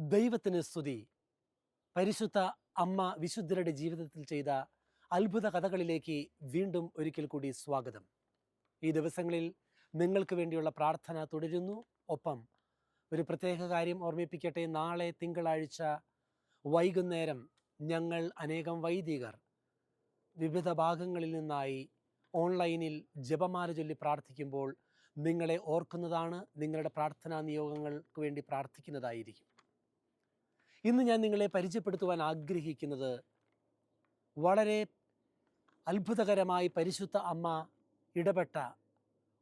ദൈവത്തിന് സ്തുതി. പരിശുദ്ധ അമ്മ വിശുദ്ധരുടെ ജീവിതത്തിൽ ചെയ്ത അത്ഭുത കഥകളിലേക്ക് വീണ്ടും ഒരിക്കൽ കൂടി സ്വാഗതം. ഈ ദിവസങ്ങളിൽ നിങ്ങൾക്ക് വേണ്ടിയുള്ള പ്രാർത്ഥന തുടരുന്നു. ഒപ്പം ഒരു പ്രത്യേക കാര്യം ഓർമ്മിപ്പിക്കട്ടെ. നാളെ തിങ്കളാഴ്ച വൈകുന്നേരം ഞങ്ങൾ അനേകം വൈദികർ വിവിധ ഭാഗങ്ങളിൽ നിന്നായി ഓൺലൈനിൽ ജപമാല ചൊല്ലി പ്രാർത്ഥിക്കുമ്പോൾ നിങ്ങളെ ഓർക്കുന്നതാണ് നിങ്ങളുടെ പ്രാർത്ഥനാ നിയോഗങ്ങൾക്ക് വേണ്ടി പ്രാർത്ഥിക്കുന്നതായിരിക്കും. ഇന്ന് ഞാൻ നിങ്ങളെ പരിചയപ്പെടുത്തുവാൻ ആഗ്രഹിക്കുന്നത് വളരെ അത്ഭുതകരമായി പരിശുദ്ധ അമ്മ ഇടപെട്ട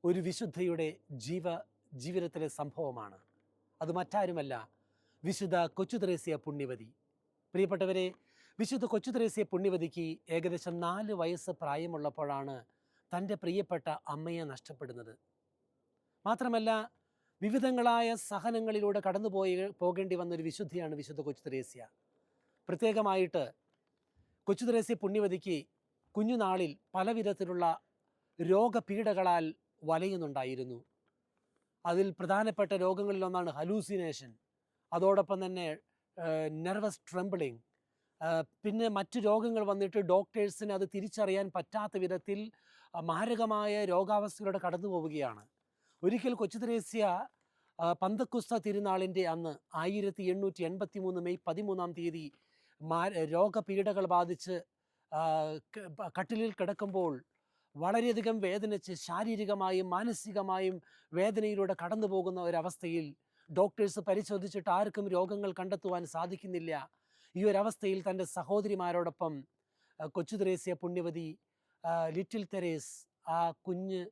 ഒരു വിശുദ്ധയുടെ ജീവ ജീവിതത്തിലെ സംഭവമാണ്. അത് മറ്റാരുമല്ല വിശുദ്ധ കൊച്ചുത്രേസ്യ പുണ്യവതി. പ്രിയപ്പെട്ടവരെ വിശുദ്ധ കൊച്ചുത്രേസ്യ പുണ്യവതിക്ക് ഏകദേശം നാല് വയസ്സ് പ്രായമുള്ളപ്പോഴാണ് തന്റെ പ്രിയപ്പെട്ട അമ്മയെ നഷ്ടപ്പെടുന്നത്. മാത്രമല്ല വിവിധങ്ങളായ സഹനങ്ങളിലൂടെ കടന്നു പോയി പോകേണ്ടി വന്നൊരു വിശുദ്ധിയാണ് വിശുദ്ധ കൊച്ചു കൊച്ചുത്രേസ്യ പ്രത്യേകമായിട്ട് കൊച്ചു കൊച്ചുത്രേസ്യ പുണ്യവതിക്ക് കുഞ്ഞുനാളിൽ പലവിധത്തിലുള്ള രോഗപീഠകളാൽ വലയുന്നുണ്ടായിരുന്നു. അതിൽ പ്രധാനപ്പെട്ട രോഗങ്ങളിലൊന്നാണ് ഹലൂസിനേഷൻ അതോടൊപ്പം തന്നെ നെർവസ് ട്രംബിളിങ് പിന്നെ മറ്റു രോഗങ്ങൾ വന്നിട്ട് ഡോക്ടേഴ്സിന് അത് തിരിച്ചറിയാൻ പറ്റാത്ത വിധത്തിൽ മാരകമായ രോഗാവസ്ഥയിലൂടെ കടന്നു പോവുകയാണ്. ഒരിക്കൽ കൊച്ചു ത്രേസ്യ പന്തക്കുസ്ത തിരുനാളിന്റെ അന്ന് ആയിരത്തി എണ്ണൂറ്റി എൺപത്തി മൂന്ന് മെയ് പതിമൂന്നാം തീയതി മാ രോഗപീഠകൾ ബാധിച്ച് കട്ടിലിൽ കിടക്കുമ്പോൾ വളരെയധികം വേദനിച്ച് ശാരീരികമായും മാനസികമായും വേദനയിലൂടെ കടന്നു പോകുന്ന ഒരവസ്ഥയിൽ ഡോക്ടേഴ്സ് പരിശോധിച്ചിട്ട് ആർക്കും രോഗങ്ങൾ കണ്ടെത്തുവാൻ സാധിക്കുന്നില്ല. ഈ ഒരവസ്ഥയിൽ തന്റെ സഹോദരിമാരോടൊപ്പം കൊച്ചു തെരേസ്യ പുണ്യവതി ലിറ്റിൽ തെരേസ് ആ കുഞ്ഞ്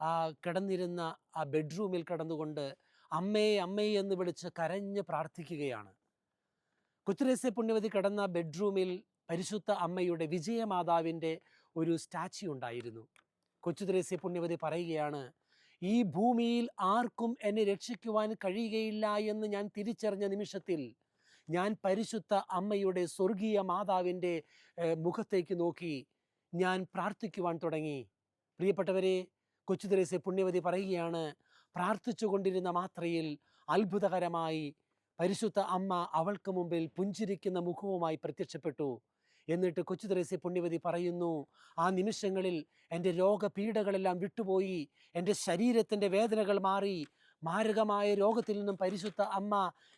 ആ കിടന്നിരുന്ന ആ ബെഡ്റൂമിൽ കിടന്നുകൊണ്ട് അമ്മയെ അമ്മയെ എന്ന് വിളിച്ച് കരഞ്ഞ് പ്രാർത്ഥിക്കുകയാണ്. കുത്തിരേസ്യ പുണ്യവതി കിടന്ന ബെഡ്റൂമിൽ പരിശുദ്ധ അമ്മയുടെ വിജയമാതാവിന്റെ ഒരു സ്റ്റാച്യു ഉണ്ടായിരുന്നു. കൊച്ചുത്രേസ്യ പുണ്യവതി പറയുകയാണ് ഈ ഭൂമിയിൽ ആർക്കും എന്നെ രക്ഷിക്കുവാൻ കഴിയുകയില്ല എന്ന് ഞാൻ തിരിച്ചറിഞ്ഞ നിമിഷത്തിൽ ഞാൻ പരിശുദ്ധ അമ്മയുടെ സ്വർഗീയ മാതാവിന്റെ മുഖത്തേക്ക് നോക്കി ഞാൻ പ്രാർത്ഥിക്കുവാൻ തുടങ്ങി. പ്രിയപ്പെട്ടവരെ കൊച്ചുത്രേസ്യ പുണ്യവതി പറയുകയാണ് പ്രാർത്ഥിച്ചു കൊണ്ടിരുന്ന മാത്രയിൽ അത്ഭുതകരമായി പരിശുദ്ധ അമ്മ അവൾക്ക് മുമ്പിൽ പുഞ്ചിരിക്കുന്ന മുഖവുമായി പ്രത്യക്ഷപ്പെട്ടു. എന്നിട്ട് കൊച്ചു ത്രേസ്യ പുണ്യവതി പറയുന്നു ആ നിമിഷങ്ങളിൽ എന്റെ രോഗപീഠകളെല്ലാം വിട്ടുപോയി എന്റെ ശരീരത്തിന്റെ വേദനകൾ മാറി. മാരകമായ രോഗത്തിൽ നിന്നും പരിശുദ്ധ അമ്മ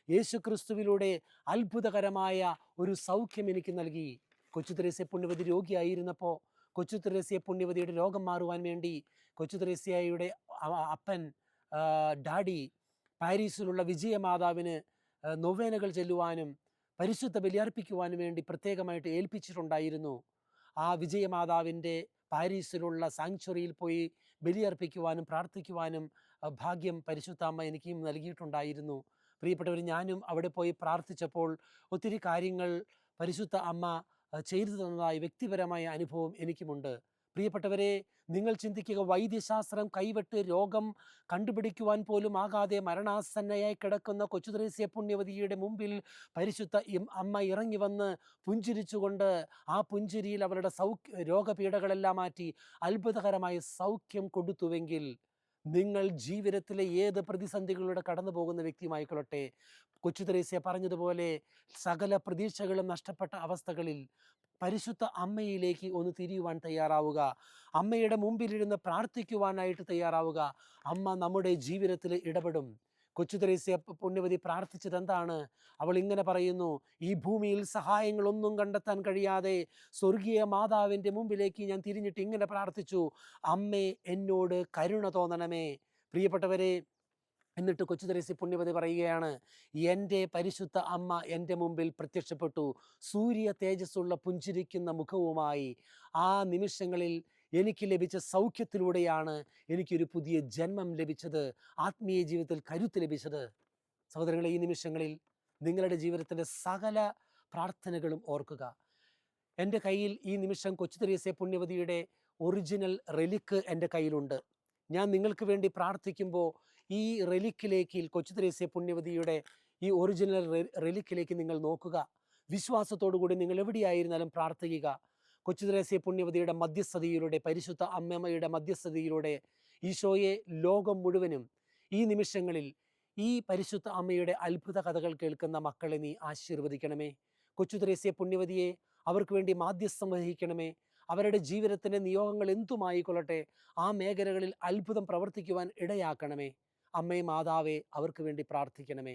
യേശുക്രിസ്തുവിലൂടെ അത്ഭുതകരമായ ഒരു സൗഖ്യം എനിക്ക് നൽകി. കൊച്ചു തെരേസ്യ പുണ്യവതി രോഗിയായിരുന്നപ്പോൾ കൊച്ചു തെരേസ്യ പുണ്യവതിയുടെ രോഗം മാറുവാൻ വേണ്ടി കൊച്ചു തെരേസ്യയുടെ അപ്പൻ ഡാഡി പാരീസിലുള്ള വിജയമാതാവിന് നൊവേനകൾ ചെല്ലുവാനും പരിശുദ്ധ ബലിയർപ്പിക്കുവാനും വേണ്ടി പ്രത്യേകമായിട്ട് ഏൽപ്പിച്ചിട്ടുണ്ടായിരുന്നു. ആ വിജയമാതാവിന്റെ പാരീസിലുള്ള സാങ്ച്വറിയിൽ പോയി ബലിയർപ്പിക്കുവാനും പ്രാർത്ഥിക്കുവാനും ഭാഗ്യം പരിശുദ്ധാമ്മ എനിക്കും നൽകിയിട്ടുണ്ടായിരുന്നു. പ്രിയപ്പെട്ടവർ ഞാനും അവിടെ പോയി പ്രാർത്ഥിച്ചപ്പോൾ ഒത്തിരി കാര്യങ്ങൾ പരിശുദ്ധ അമ്മ ചെയ്തു തന്നതായി വ്യക്തിപരമായ അനുഭവം എനിക്കുമുണ്ട്. പ്രിയപ്പെട്ടവരെ നിങ്ങൾ ചിന്തിക്കുക വൈദ്യശാസ്ത്രം കൈവിട്ട് രോഗം കണ്ടുപിടിക്കുവാൻ പോലും ആകാതെ മരണാസന്നയായി കിടക്കുന്ന കൊച്ചുത്രേസ്യ പുണ്യവതിയുടെ മുമ്പിൽ പരിശുദ്ധ അമ്മ ഇറങ്ങി വന്ന് പുഞ്ചിരിച്ചുകൊണ്ട് ആ പുഞ്ചിരിയിൽ അവരുടെ സൗഖ്യ രോഗപീഠകളെല്ലാം മാറ്റി അത്ഭുതകരമായ സൗഖ്യം കൊടുത്തുവെങ്കിൽ നിങ്ങൾ ജീവിതത്തിലെ ഏത് പ്രതിസന്ധികളിലൂടെ കടന്നു പോകുന്ന വ്യക്തിയുമായിക്കൊള്ളട്ടെ. കൊച്ചു തെരേസ്യ പറഞ്ഞതുപോലെ സകല പ്രതീക്ഷകളും നഷ്ടപ്പെട്ട അവസ്ഥകളിൽ പരിശുദ്ധ അമ്മയിലേക്ക് ഒന്ന് തിരിയുവാൻ തയ്യാറാവുക. അമ്മയുടെ മുമ്പിലിരുന്ന് പ്രാർത്ഥിക്കുവാനായിട്ട് തയ്യാറാവുക. അമ്മ നമ്മുടെ ജീവിതത്തിൽ ഇടപെടും. കൊച്ചു തെരേസ്യ പുണ്യവതി പ്രാർത്ഥിച്ചത് എന്താണ്? അവൾ ഇങ്ങനെ പറയുന്നു ഈ ഭൂമിയിൽ സഹായങ്ങളൊന്നും കണ്ടെത്താൻ കഴിയാതെ സ്വർഗീയ മാതാവിന്റെ മുമ്പിലേക്ക് ഞാൻ തിരിഞ്ഞിട്ട് ഇങ്ങനെ പ്രാർത്ഥിച്ചു അമ്മേ എന്നോട് കരുണ തോന്നണമേ പ്രിയപ്പെട്ടവരെ എന്നിട്ട് കൊച്ചു തെരേസി പുണ്യപതി പറയുകയാണ് എന്റെ പരിശുദ്ധ അമ്മ എന്റെ മുമ്പിൽ പ്രത്യക്ഷപ്പെട്ടു. സൂര്യ തേജസ്സുള്ള പുഞ്ചിരിക്കുന്ന മുഖവുമായി ആ നിമിഷങ്ങളിൽ എനിക്ക് ലഭിച്ച സൗഖ്യത്തിലൂടെയാണ് എനിക്കൊരു പുതിയ ജന്മം ലഭിച്ചത്. ആത്മീയ ജീവിതത്തിൽ കരുത്ത് ലഭിച്ചത്. സഹോദരങ്ങളെ ഈ നിമിഷങ്ങളിൽ നിങ്ങളുടെ ജീവിതത്തിന്റെ സകല പ്രാർത്ഥനകളും ഓർക്കുക. എന്റെ കയ്യിൽ ഈ നിമിഷം കൊച്ചു തെരേസെ പുണ്യവതിയുടെ ഒറിജിനൽ റെലിക്ക് എന്റെ കയ്യിലുണ്ട്. ഞാൻ നിങ്ങൾക്ക് വേണ്ടി പ്രാർത്ഥിക്കുമ്പോൾ ഈ റെലിക്കിലേക്ക് കൊച്ചു തെരേസ്യ പുണ്യവതിയുടെ ഈ ഒറിജിനൽ റെലിക്കിലേക്ക് നിങ്ങൾ നോക്കുക. വിശ്വാസത്തോടു കൂടി നിങ്ങൾ എവിടെയായിരുന്നാലും പ്രാർത്ഥിക്കുക. കൊച്ചു തെരേസ്യ പുണ്യവതിയുടെ മധ്യസ്ഥതയിലൂടെ പരിശുദ്ധ അമ്മമ്മയുടെ മധ്യസ്ഥതയിലൂടെ ഈശോയെ ലോകം മുഴുവനും ഈ നിമിഷങ്ങളിൽ ഈ പരിശുദ്ധ അമ്മയുടെ അത്ഭുത കഥകൾ കേൾക്കുന്ന മക്കളെ നീ ആശീർവദിക്കണമേ. കൊച്ചു ത്രേസ്യ പുണ്യവതിയെ അവർക്ക് വേണ്ടി മാധ്യസ്ഥം വഹിക്കണമേ. അവരുടെ ജീവിതത്തിന്റെ നിയോഗങ്ങൾ എന്തുമായിക്കൊള്ളട്ടെ ആ മേഖലകളിൽ അത്ഭുതം പ്രവർത്തിക്കുവാൻ ഇടയാക്കണമേ. അമ്മേ മാതാവേ അവർക്ക് വേണ്ടി പ്രാർത്ഥിക്കണമേ.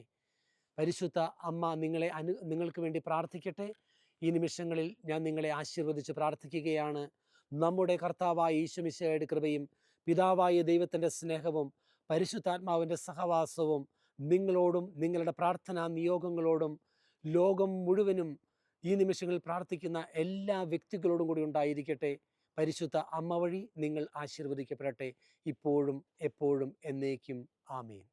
പരിശുദ്ധ അമ്മ നിങ്ങളെ അനു നിങ്ങൾക്ക് വേണ്ടി പ്രാർത്ഥിക്കട്ടെ. ഈ നിമിഷങ്ങളിൽ ഞാൻ നിങ്ങളെ ആശീർവദിച്ച് പ്രാർത്ഥിക്കുകയാണ്. നമ്മുടെ കർത്താവായ ഈശ്വമിശയുടെ കൃപയും പിതാവായ ദൈവത്തിന്റെ സ്നേഹവും പരിശുദ്ധാത്മാവിന്റെ സഹവാസവും നിങ്ങളോടും നിങ്ങളുടെ പ്രാർത്ഥനാ നിയോഗങ്ങളോടും ലോകം മുഴുവനും ഈ നിമിഷങ്ങളിൽ പ്രാർത്ഥിക്കുന്ന എല്ലാ വ്യക്തികളോടും കൂടി ഉണ്ടായിരിക്കട്ടെ. പരിശുദ്ധ അമ്മ വഴി നിങ്ങൾ ആശീർവദിക്കപ്പെടട്ടെ. ഇപ്പോഴും എപ്പോഴും എന്നേക്കും. ആമേൻ.